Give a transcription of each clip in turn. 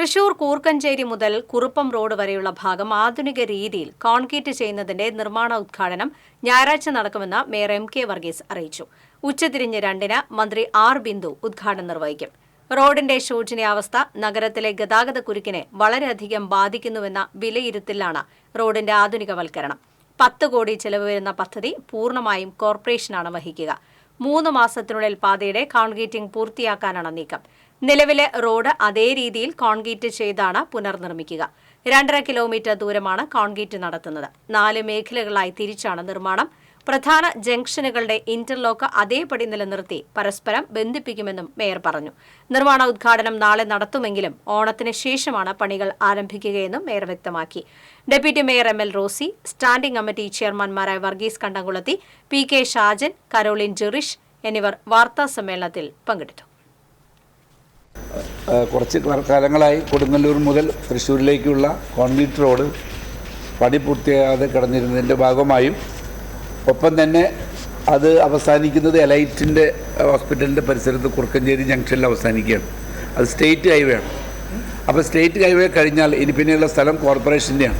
തൃശൂർ കൂർക്കഞ്ചേരി മുതൽ കുറുപ്പം റോഡ് വരെയുള്ള ഭാഗം ആധുനിക രീതിയിൽ കോൺക്രീറ്റ് ചെയ്യുന്നതിന്റെ നിർമ്മാണ ഉദ്ഘാടനം ഞായറാഴ്ച നടക്കുമെന്ന് മേയർ എം കെ വർഗീസ് അറിയിച്ചു. ഉച്ചതിരിഞ്ഞ് രണ്ടിന് മന്ത്രി ആർ ബിന്ദു ഉദ്ഘാടനം നിർവഹിക്കും. റോഡിന്റെ ശോചനീയാവസ്ഥ നഗരത്തിലെ ഗതാഗത കുരുക്കിനെ വളരെയധികം ബാധിക്കുന്നുവെന്ന വിലയിരുത്തലാണ് റോഡിന്റെ ആധുനികവൽക്കരണം. പത്ത് കോടി ചെലവ് വരുന്ന പദ്ധതി പൂർണമായും കോർപ്പറേഷനാണ് വഹിക്കുക. മൂന്ന് മാസത്തിനുള്ളിൽ പാതയുടെ കോൺക്രീറ്റിംഗ് പൂർത്തിയാക്കാനാണ് നീക്കം. നിലവിലെ റോഡ് അതേ രീതിയിൽ കോൺക്രീറ്റ് ചെയ്താണ് പുനർനിർമ്മിക്കുക. രണ്ടര കിലോമീറ്റർ ദൂരമാണ് കോൺക്രീറ്റ് നടത്തുന്നത്. നാല് മേഖലകളായി തിരിച്ചാണ് നിർമ്മാണം. പ്രധാന ജംഗ്ഷനുകളുടെ ഇന്റർലോക്ക് അതേപടി നിലനിർത്തി പരസ്പരം ബന്ധിപ്പിക്കുമെന്നും മേയർ പറഞ്ഞു. നിർമ്മാണ ഉദ്ഘാടനം നാളെ നടത്തുമെങ്കിലും ഓണത്തിന് ശേഷമാണ് പണികൾ ആരംഭിക്കുകയെന്നും മേയർ വ്യക്തമാക്കി. Deputy mayor M L Rosy standing committee ചെയർമാൻമാരായ Varghese കണ്ടംകുളത്തി പി കെ ഷാജൻ കരോളിൻ ജെറിഷ് എന്നിവർ വാർത്താ സമ്മേളനത്തിൽ പങ്കെടുത്തു. കുറച്ച് കാലങ്ങളായി കൊടുങ്ങല്ലൂർ മുതൽ തൃശ്ശൂരിലേക്കുള്ള കോൺക്രീറ്റ് റോഡ് പണി പൂർത്തിയാകാതെ കിടന്നിരുന്നതിന്റെ ഭാഗമായും ഒപ്പം തന്നെ അത് അവസാനിക്കുന്നത് എലൈറ്റിന്റെ ഹോസ്പിറ്റലിന്റെ പരിസരത്ത് കുറുക്കഞ്ചേരി ജംഗ്ഷനിൽ അവസാനിക്കുകയാണ്. അത് സ്റ്റേറ്റ് ഹൈവേ ആണ് അപ്പോൾ സ്റ്റേറ്റ് ഹൈവേ കഴിഞ്ഞാൽ ഇനി പിന്നെയുള്ള സ്ഥലം കോർപ്പറേഷന്റെയാണ്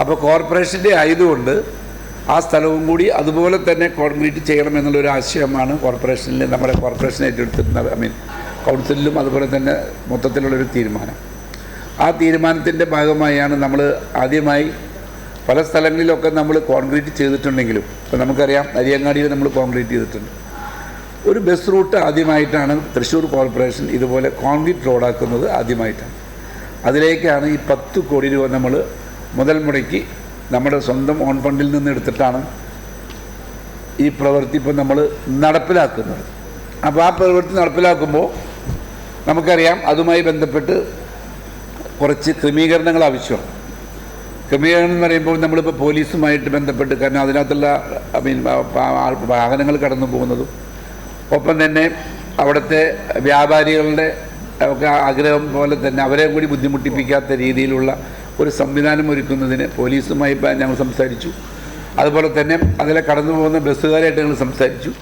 അപ്പോൾ കോർപ്പറേഷന്റെ ആയതുകൊണ്ട് ആ സ്ഥലവും കൂടി അതുപോലെ തന്നെ കോൺക്രീറ്റ് ചെയ്യണം എന്നുള്ളൊരു ആശയമാണ് കോർപ്പറേഷനിൽ നമ്മുടെ കോർപ്പറേഷൻ ഏറ്റെടുത്തിരുന്ന ഐ മീൻ കൗൺസിലിലും അതുപോലെ തന്നെ മൊത്തത്തിലുള്ളൊരു തീരുമാനം. ആ തീരുമാനത്തിന്റെ ഭാഗമായാണ് നമ്മൾ ആദ്യമായി പല സ്ഥലങ്ങളിലൊക്കെ നമ്മൾ കോൺക്രീറ്റ് ചെയ്തിട്ടുണ്ടെങ്കിലും ഇപ്പോൾ നമുക്കറിയാം അരിയങ്ങാടിയിൽ നമ്മൾ കോൺക്രീറ്റ് ചെയ്തിട്ടുണ്ട്. ഒരു ബസ് റൂട്ട് ആദ്യമായിട്ടാണ് തൃശ്ശൂർ കോർപ്പറേഷൻ ഇതുപോലെ കോൺക്രീറ്റ് റോഡാക്കുന്നത് ആദ്യമായിട്ടാണ്. അതിലേക്കാണ് ഈ പത്ത് കോടി രൂപ നമ്മൾ മുതൽ മുടക്കി നമ്മുടെ സ്വന്തം ഓൺ ഫണ്ടിൽ നിന്ന് എടുത്തിട്ടാണ് ഈ പ്രവൃത്തി ഇപ്പം നമ്മൾ നടപ്പിലാക്കുന്നത്. അപ്പോൾ ആ പ്രവൃത്തി നടപ്പിലാക്കുമ്പോൾ നമുക്കറിയാം അതുമായി ബന്ധപ്പെട്ട് കുറച്ച് ക്രമീകരണങ്ങൾ ആവശ്യമാണ്. ക്രമീകരണം എന്ന് പറയുമ്പോൾ നമ്മളിപ്പോൾ പോലീസുമായിട്ട് ബന്ധപ്പെട്ട് കാരണം അതിനകത്തുള്ള മീൻ വാഹനങ്ങൾ കടന്നു പോകുന്നതും ഒപ്പം തന്നെ അവിടുത്തെ വ്യാപാരികളുടെ ഒക്കെ ആഗ്രഹം പോലെ തന്നെ അവരെ കൂടി ബുദ്ധിമുട്ടിപ്പിക്കാത്ത രീതിയിലുള്ള ഒരു സംവിധാനം ഒരുക്കുന്നതിന് പോലീസുമായി ഞങ്ങൾ സംസാരിച്ചു. അതുപോലെ തന്നെ അതിലെ കടന്നു പോകുന്ന ബസ്സുകാരായിട്ട് ഞങ്ങൾ സംസാരിച്ചു.